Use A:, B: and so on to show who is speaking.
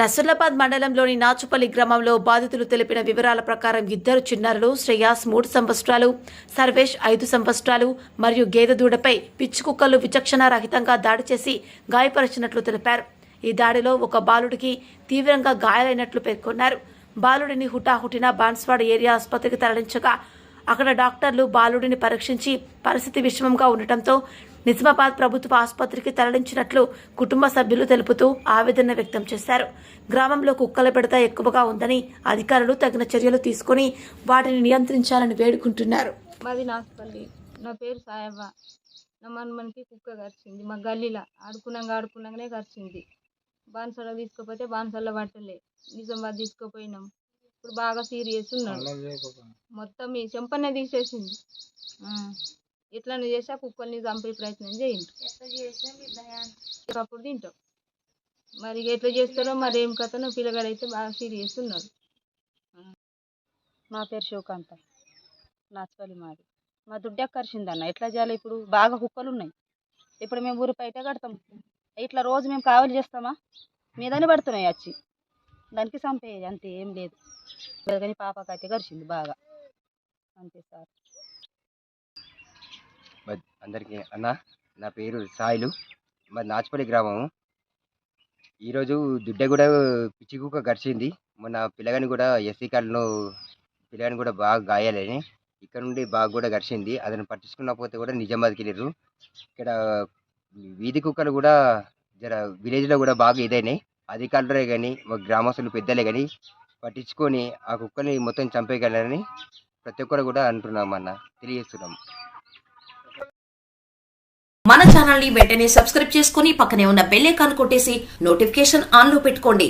A: నసులాబాద్ మండలంలోని నాచుపల్లి గ్రామంలో బాధితులు తెలిపిన వివరాల ప్రకారం ఇద్దరు చిన్నారులు శ్రేయాస్ మూడు సంవత్సరాలు సర్వేష్ ఐదు సంవత్సరాలు మరియు గేదె దూడపై పిచ్చి కుక్కలు విచక్షణారహితంగా దాడి చేసి గాయపరిచినట్లు తెలిపారు. ఈ దాడిలో ఒక బాలుడికి తీవ్రంగా గాయాలైనట్లు పేర్కొన్నారు. బాలుడిని హుటాహుటిన బాన్స్వాడ్ ఏరియా ఆసుపత్రికి తరలించగా అక్కడ డాక్టర్లు బాలుడిని పరీక్షించి పరిస్థితి విషమంగా ఉండటంతో నిజామాబాద్ ప్రభుత్వ ఆసుపత్రికి తరలించినట్లు కుటుంబ సభ్యులు తెలుపుతూ ఆవేదన వ్యక్తం చేశారు. గ్రామంలో కుక్కల పెడత ఎక్కువగా ఉందని అధికారులు తగిన చర్యలు తీసుకుని వాటిని నియంత్రించాలని వేడుకుంటున్నారు.
B: మాది నాసుపల్లి నా పేరు సాయవ్వ. నా కుక్క గరిచింది మా గల్లీలో ఆడుకున్నాక ఆడుకున్నాకనే గరిచింది బాన్సలో తీసుకుపోతే బాన్సల్లో పట్టలే. నిజామాబాద్ తీసుకుపోయినాం. ఇప్పుడు బాగా సీరియస్ ఉన్నాడు. మొత్తం ఈ చెంపనే తీసేసింది. ఆ. ఎట్లనే చేసి ఆ కుక్కల్ని చంపే ప్రయత్నం చేయండి. అప్పుడు తింటాం. మరి ఎట్లా చేస్తారో మరి ఏం కథనో పిల్లగాడైతే బాగా సీరియస్ ఉన్నాడు.
C: నా పేరు శివకాంత నాచుపల్లి మాది. మా దుడ్డ కరిచిందన్న ఎట్లా చేయాలి ఇప్పుడు? బాగా కుక్కలు ఉన్నాయి. ఇప్పుడు మేము ఊరు బయట కడతాం. ఇట్లా రోజు మేము కావలి చేస్తామా? మీదనే పడుతున్నాయి వచ్చి దానికి చంపేది అంతే ఏం లేదు. కానీ పాపకైతే కరిచింది బాగా. అంతే సార్.
D: మరి అందరికీ అన్న నా పేరు సాయిలు. మరి నాచుపల్లి గ్రామం. ఈరోజు దుడ్డ కూడా పిచ్చి కుక్క గడిచింది మొన్న పిల్లగాని కూడా ఎస్సీ కార్డులో పిల్లగాని కూడా బాగా గాయాలని ఇక్కడ నుండి బాగా కూడా గడిచింది అతను పట్టించుకున్న పోతే కూడా నిజామాబాద్కి వెళ్ళారు ఇక్కడ వీధి కుక్కలు కూడా జర విలేజ్లో కూడా బాగా ఇదైనాయి. అధికారులే కానీ మా గ్రామస్తులు పెద్దలే కానీ పట్టించుకొని ఆ కుక్కని మొత్తం చంపేయగలరని ప్రతి ఒక్కరు కూడా అంటున్నాం అన్న తెలియజేస్తున్నాం.
E: మన ఛానల్ని వెంటనే సబ్స్క్రైబ్ చేసుకుని పక్కనే ఉన్న బెల్ ఐకాన్ కొట్టేసి నోటిఫికేషన్ ఆన్లో పెట్టుకోండి.